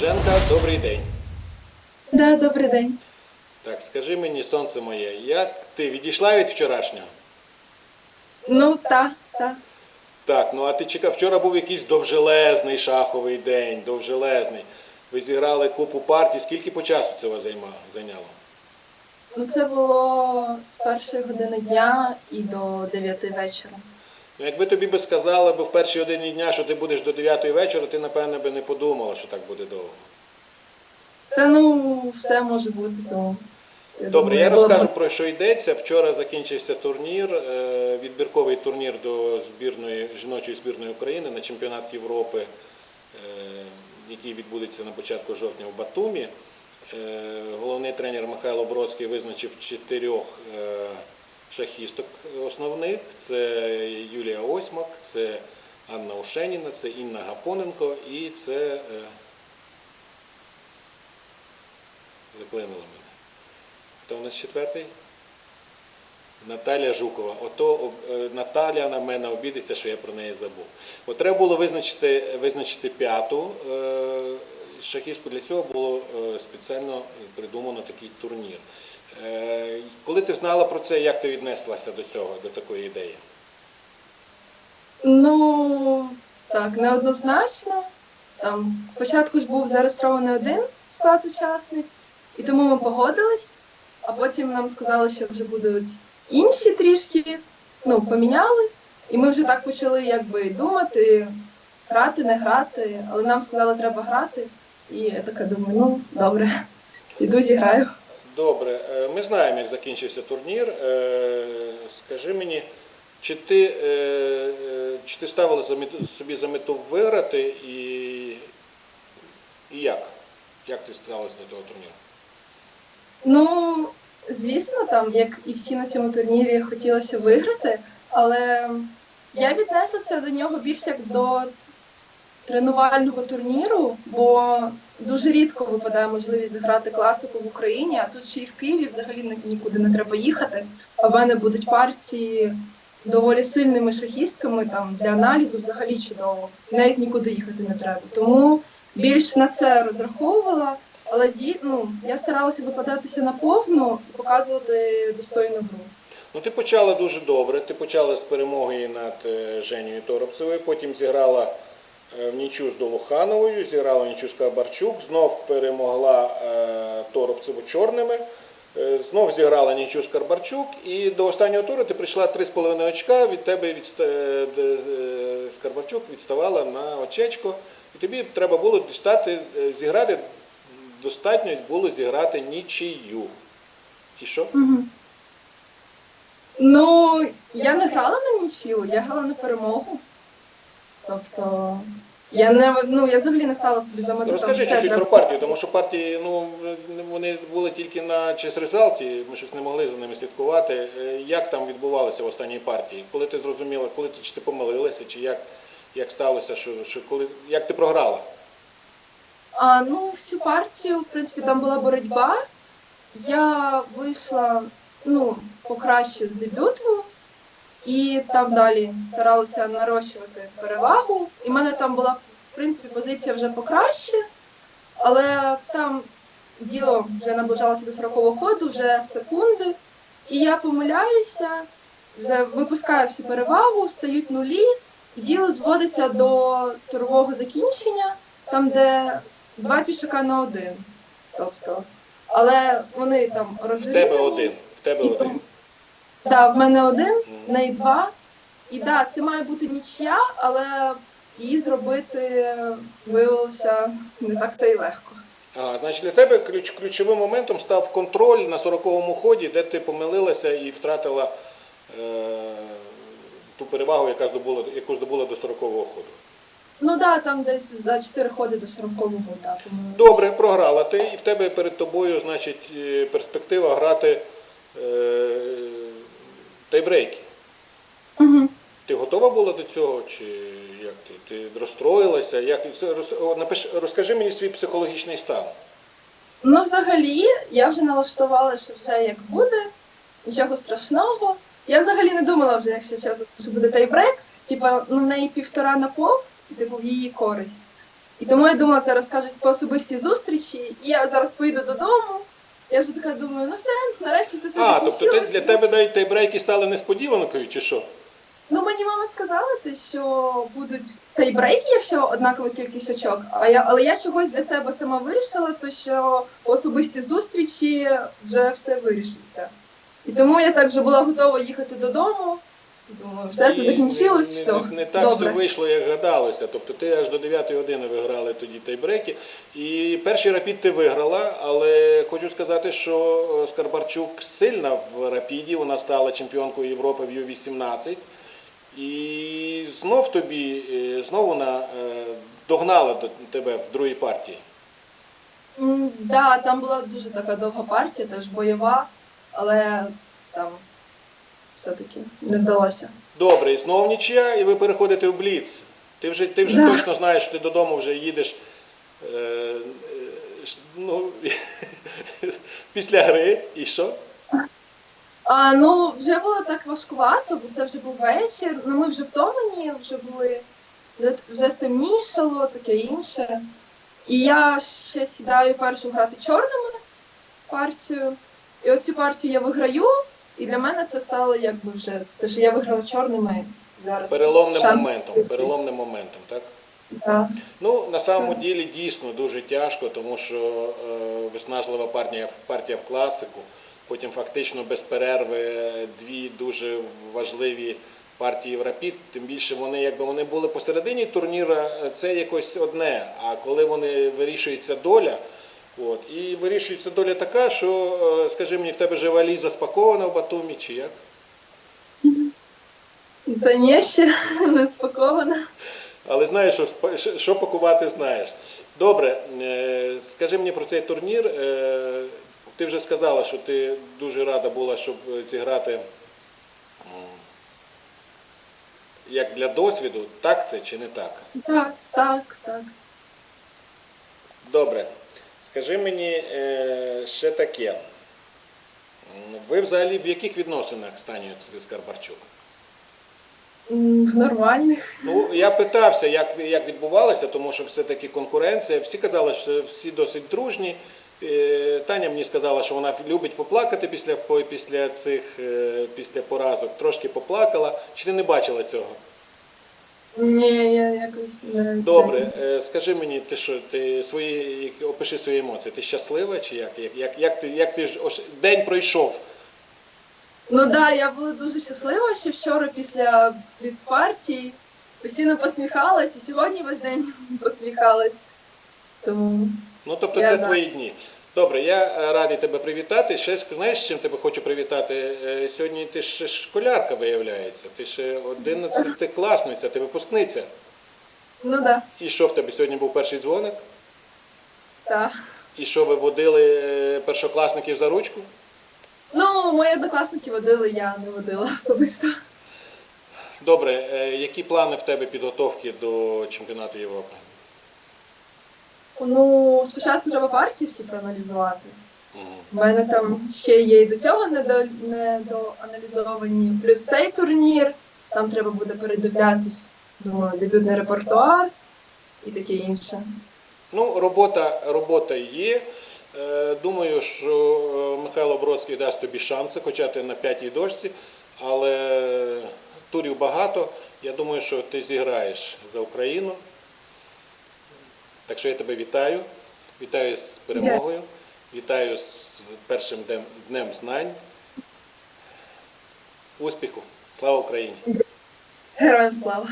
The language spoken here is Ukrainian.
Боженка, добрий день. Да, добрий день. Так, скажи мені, сонце моє, як ти відійшла від вчорашнього? Ну, та, та. Так, ну а ти чекав, вчора був якийсь довжелезний шаховий день, довжелезний. Ви зіграли купу партій. Скільки по часу це вас займа- зайняло? Ну, це було з першої години дня і до 9 вечора. Ну, якби тобі би сказали в першій годині дня, що ти будеш до 9 вечора, ти напевне би не подумала, що так буде довго. Та ну, все може бути, тому. Добре, думаю, я було б- розкажу про що йдеться. Вчора закінчився турнір, е, відбірковий турнір до збірної жіночої збірної України на чемпіонат Європи, е, який відбудеться на початку жовтня в Батумі. Е, Головний тренер Михайло Бродський визначив чотирьох е, шахісток основних: це Юлія Осьмак, це Анна Ушеніна, це Інна Гапоненко і це е, заклинило мене. Хто у нас четвертий? Наталя Жукова. Ото е, Наталя на мене обідеться, що я про неї забув. От треба було визначити, визначити п'яту е, шахістку. Для цього було спеціально придумано такий турнір. Е, Коли ти знала про це, як ти віднеслася до цього, до такої ідеї? Ну, так, неоднозначно. Там спочатку ж був зареєстрований один склад учасниць, і тому ми погодились, а потім нам сказали, що вже будуть інші трішки, ну, поміняли. І ми вже так почали якби думати, грати, не грати, але нам сказали, треба грати. І я така думаю, ну добре, піду зіграю. Добре, е, ми знаємо, як закінчився турнір. Е, Скажи мені, чи ти, е, чи ти ставила собі за мету виграти і, і як? Як ти ставилася до того турніру? Ну, звісно, там, як і всі на цьому турнірі, хотілося виграти, але я віднеслася до нього більше як до тренувального турніру, бо дуже рідко випадає можливість заграти класику в Україні, а тут ще й в Києві взагалі ні- нікуди не треба їхати. А в мене будуть партії доволі сильними шахістками там для аналізу взагалі чудово. Навіть нікуди їхати не треба. Тому більш на це розраховувала. Але ну, я старалася викладатися на повну і показувати достойну гру. Ну, ти почала дуже добре. Ти почала з перемоги над е, Женєю Торопцевою, потім зіграла нічю з Долухановою, зіграла в нічю Кабарчук, знов перемогла е, Торопцеву чорними, е, знов зіграла нічю Карбарчук, і до останнього туру ти прийшла 3,5 очка, від тебе відста... е, де, е, з Карбарчук відставала на очечко, і тобі треба було дістати, е, зіграти, достатньо було зіграти нічию. І що? Ну, я не грала на нічию, я грала на перемогу. Тобто, я не ну я взагалі не стала собі за мету там Розкажи все чуть-чуть треба. про партію, тому що партії, ну вони були тільки на чес резалті, ми щось не могли за ними слідкувати. Е, Як там відбувалося в останній партії? Коли ти зрозуміла, коли ти чи ти помилилася, чи як, як сталося, що, що коли як ти програла? А, ну, всю партію, в принципі, там була боротьба. Я вийшла ну, покраще з дебюту, і там далі старалася нарощувати перевагу. І в мене там була, в принципі, позиція вже покраще, але там діло вже наближалося до 40-го ходу, вже секунди. І я помиляюся, вже випускаю всю перевагу, стають нулі, і діло зводиться до турового закінчення, там, де два пішака на один. Тобто, але вони там В тебе один. В тебе І один. Да, в мене один, в неї два. І да, це має бути нічия, але її зробити виявилося не так та й легко. А, значить, для тебе ключ, ключовим моментом став контроль на 40-му ході, де ти помилилася і втратила е, ту перевагу, яка здобула, яку здобула до 40-го ходу. Ну да, там десь за чотири ходи до 40-го, да, тому Добре, програла ти, і в тебе перед тобою, значить, е, перспектива грати е, тайбрейки. Угу. Ти готова була до цього, чи як ти? Ти розстроїлася? Як роз- напиш, розкажи мені свій психологічний стан. Ну, взагалі, я вже налаштувала, що вже як буде, нічого страшного. Я взагалі не думала вже, якщо чесно, що буде тайбрек. Типа, ну в неї півтора на пов, типу в її користь. І тому я думала, зараз кажуть по особистій зустрічі, і я зараз поїду додому. Я вже така думаю, ну все, нарешті це все А, тобто ти, закінчилось. для тебе навіть тайбрейки стали несподіванкою, чи що? Ну мені мама сказала, те, що будуть тайбрейки, якщо однакова кількість очок. А я, але я чогось для себе сама вирішила, то що особисті особистій зустрічі вже все вирішиться. І тому я так вже була готова їхати додому. Думаю, все це закінчилось, не, все. Не, не так Добре. все вийшло, як гадалося. Тобто ти аж до 9 години виграли тоді тайбреки. І перший рапід ти виграла, але хочу сказати, що е, Скарбарчук сильна в рапіді. Вона стала чемпіонкою Європи в Ю-18. І знов тобі, е, знов вона е, догнала до тебе в другій партії. М, Да, там була дуже така довга партія, теж бойова, але там все-таки не вдалося. Добре, і знов нічия, і ви переходите в Бліц. Ти вже, ти вже Да. точно знаєш, що ти додому вже їдеш е, е, ну, після гри, і що? А, ну, вже було так важкувато, бо це вже був вечір. Ну, ми вже втомлені, вже були вже, вже стемнішало, таке інше. І я ще сідаю першу грати чорними партію. І оцю партію я виграю, і для мене це стало якби вже те, що я виграла чорними зараз. Переломним шанс моментом. Переломним моментом, так? Так. Ну, на самому ділі дійсно дуже тяжко, тому що е, виснажлива партія, партія в класику, потім фактично без перерви дві дуже важливі партії в рапід. Тим більше вони, якби вони були посередині турніра, е, це якось одне. А коли вони вирішується доля, от, і вирішується доля така, що, е, скажи мені, в тебе же валіза спакована в Батумі, чи як? Та ні, ще не спакована. Але знаєш, що, що пакувати знаєш. Добре, е, скажи мені про цей турнір. Е, Ти вже сказала, що ти дуже рада була, щоб зіграти як для досвіду, так це чи не так? Так, так, так. Добре. Скажи мені е, ще таке. Ви взагалі в яких відносинах з Танією Скарбарчук? В нормальних. Ну, я питався, як, як відбувалося, тому що все-таки конкуренція. Всі казали, що всі досить дружні. Е, Таня мені сказала, що вона любить поплакати після, після цих е, після поразок. Трошки поплакала. Чи ти не бачила цього? Ні, я якось не Добре, е, скажи мені, ти що, ти свої опиши свої емоції. Ти щаслива чи як? Як, як, як ти як ти ж ось день пройшов? Ну так, да, я була дуже щаслива, що вчора після бліцпартії постійно посміхалась, і сьогодні весь день посміхалась. Тому Ну, тобто Я це да. твої дні. Добре, я е, радий тебе привітати. Ще знаєш, з чим тебе хочу привітати? Е, Сьогодні ти ще школярка виявляється. Ти ще 11 класниця, ти випускниця. ну так, да, І що в тебе сьогодні був перший дзвоник? так. І що ви водили е, першокласників за ручку? Ну, мої однокласники водили, я не водила особисто. Добре, які плани в тебе підготовки до чемпіонату Європи? Ну, спочатку треба партії всі проаналізувати. У мене там ще є і до цього недо, недоаналізовані. Плюс цей турнір, там треба буде передивлятись, думаю, дебютний репертуар і таке інше. Ну, робота, робота є. Е, Думаю, що е, Михайло Бродський дасть тобі шанси, хоча ти на п'ятій дошці, але турів багато. Я думаю, що ти зіграєш за Україну. Так що я тебе вітаю. Вітаю з перемогою. Вітаю з першим днем, знань. Успіху! Слава Україні! Героям слава!